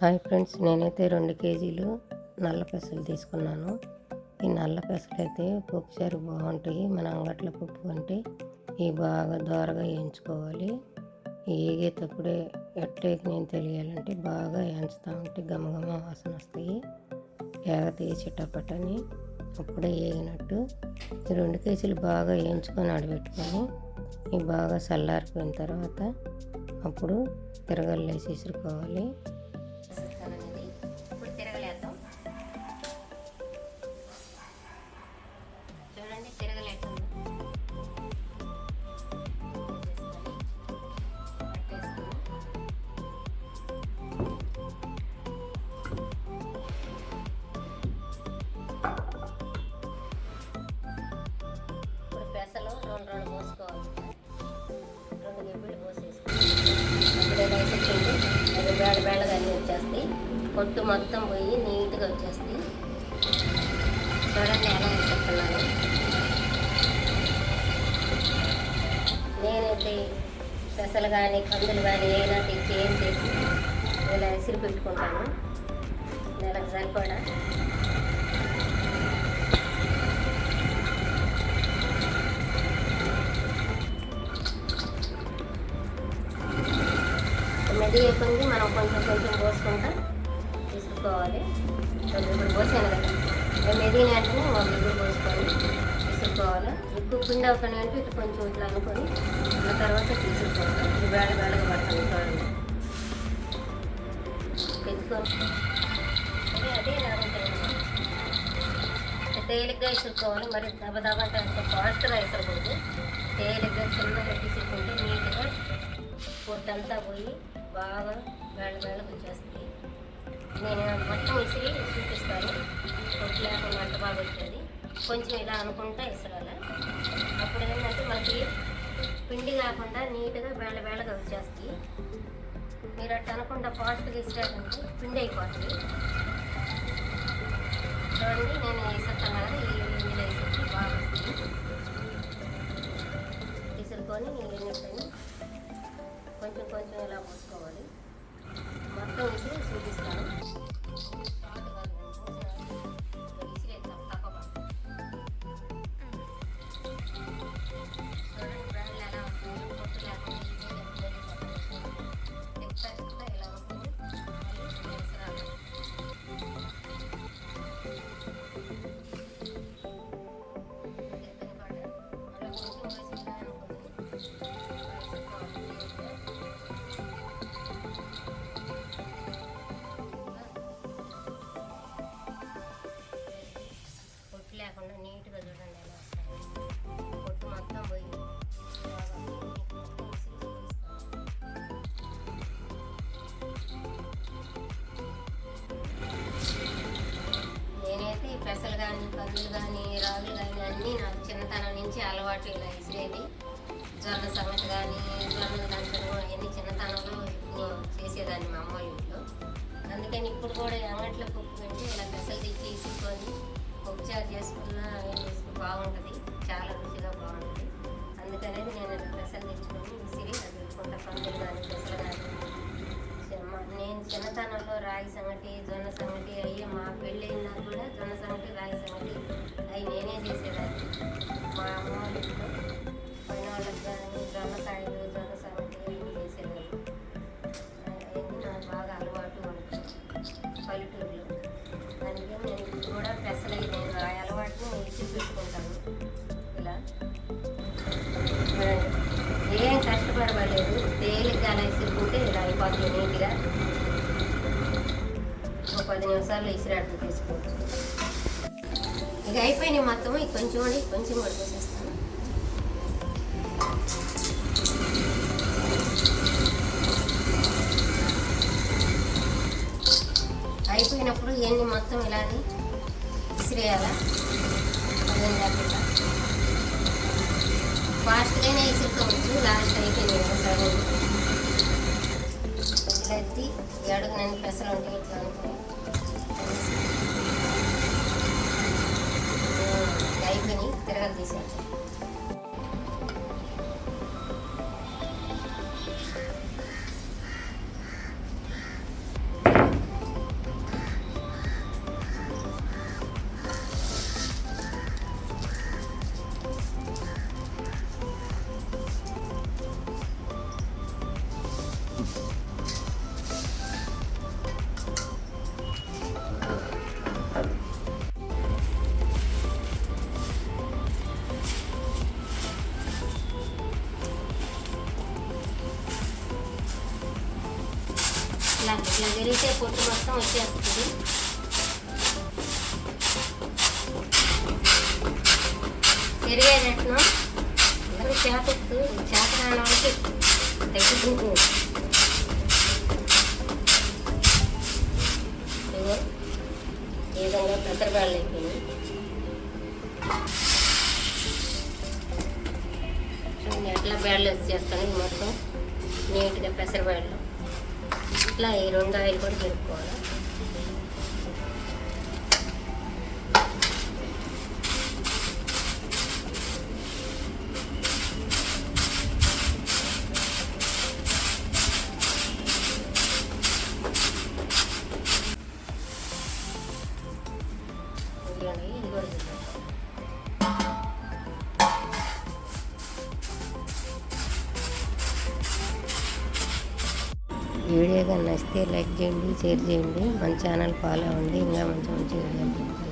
Hi friends నేనైతే రెండు కేజీలు నల్ల పెసలు తీసుకున్నాను. ఈ నల్ల పెసలు అయితే పప్పుచారు బాగుంటాయి. మన అంగట్లో పప్పు అంటే ఇవి బాగా దోరగా వేయించుకోవాలి. ఏగేటప్పుడే ఎట్టేకి నేను తెలియాలంటే బాగా వేయించుతూ ఉంటే గమగమ వాసన వస్తాయి. ఏగతీయ చిట్టపట్టని అప్పుడే వేగినట్టు ఈ రెండు కేజీలు బాగా వేయించుకొని ఆడబెట్టుకొని ఇవి బాగా చల్లారిపోయిన తర్వాత అప్పుడు తిరగలేసి విసురుకోవాలి రెండు పోసేసుకోవాలి అప్పుడు ఎలా వేసేసుకుంటే అది వేడ వేడగా అన్నీ వచ్చేస్తాయి పొట్టు మొత్తం పోయి నీట్గా వచ్చేస్తాయి. చూడండి ఎలా వేసేస్తున్నాను నేనైతే పెసలు కానీ కందులు కానీ ఏదైనా తెచ్చి ఏం చేసి ఇలా విసిరి పెట్టుకుంటాను. నెలకు సరిపడా. రెడీ అయిపోయింది. మనం కొంచెం కొంచెం పోసుకుంటా తీసుకోవాలి. ఇప్పుడు పోసాను కదా. మేము మెదిన వెంటనే ఒక ఇప్పుడు పోసుకొని తీసుకోవాలి. ఎక్కువ పిండి అవుతాను అంటే ఇటు కొంచెం ఇట్లా అనుకొని ఆ తర్వాత తీసుకోవాలి. ఇది వేళ వేళగా పడతాను చూడండి. పెట్టుకొని అదే అదే తేలిగ్గా ఇసురుకోవాలి. మరి దబ దబ అంటే అంత ఫాస్ట్గా ఇసరకూడదు తేలిగ్గా చిన్నగా తీసుకుంటే నీట్గా పొద్దంతా పోయి బాగా వేళ వేళకు వచ్చేస్తుంది. నేను మొత్తం ఇసిరి చూపిస్తాను. పొట్టు లేకుండా అంత బాగా వచ్చేది. కొంచెం ఇలా అనుకుంటా ఇసరాల అప్పుడు ఏంటంటే మనకి పిండి కాకుండా నీట్గా వేళ వేళగా వచ్చేస్తాయి మీరు అట్లా అనుకుంటా ఫాస్ట్గా ఇసిరాకంటే పిండి అయిపోతుంది. చూడండి నేను ఇసురుతాను కదా ఈ ఇందులో ఇసురు బాగా వస్తుంది. ఇసురుకొని నీట్గా చూడండి ఎలా వస్తాయి పొట్టు మొత్తం పోయి నేనైతే ఈ పెసలు కానీ పందులు కానీ రాగులు కానీ అన్నీ నాకు చిన్నతనం నుంచి అలవాటు ఇలా ఇసిరేది. జొన్న సంగతి కానీ జొన్న దంచడం అవన్నీ చిన్నతనంలో ఎక్కువ చేసేదాన్ని మా అమ్మ ఇంట్లో అందుకని ఇప్పుడు కూడా అంగట్లో కుక్కు పెట్టి ఇలా పెసలు తెచ్చి ఇసుకొని పప్పుచారు చేసుకున్నా బాగుంటుంది. చాలా రుచిగా బాగుంటుంది. అందుకనేది నేను ఇలా పెసలు తెచ్చుకొని విసిరి అది కొంత కందులు కానీ పెసలు కానీ పర్వాలేదు. తేలిగ్గా అనేసిపోతే ఇసురుకుంటే ఇలా అయిపోతుంది నీట్గా ఒక పది నిమిషాల్లో ఇసిరాడు తీసుకోవచ్చు. ఇక అయిపోయినాయి మొత్తం ఇక కొంచెం కూడా కొంచెం కూడా పోసేస్తాను అయిపోయినప్పుడు ఇవన్నీ మొత్తం ఇలానే ఇసిరేయాలా? అదే ఫాస్ట్గానే ఇసురుకోవచ్చు లాస్ట్ అయిపోయింది కదా ఇలా ఎత్తి అడుగు నన్ను పెసలు ఇట్లా అయిపోయినాయి. తిరగలు తీసాను ఇట్లా తిరిగితే పొట్టు మొత్తం వచ్చేస్తుంది తిరిగేటట్ను అందరూ చేతొత్తు చేత రాని వాళ్ళకి తగ్గుతుంది ఇదిగో ఈ విధంగా పెసరబాళ్ళు అయిపోయినాయి ఎట్లా బ్యాడ్లు వచ్చేస్తాను మొత్తం. నీట్గా పెసరబాళ్ళు ఇట్లా ఈ రెండు ఆయిల్ కూడా పెరుక్కోవాలి వీడియో కానీ నచ్చితే లైక్ చేయండి షేర్ చేయండి. మన ఛానల్ ఫాలో అవ్వండి. ఇంకా మంచి మంచి వీడియోలు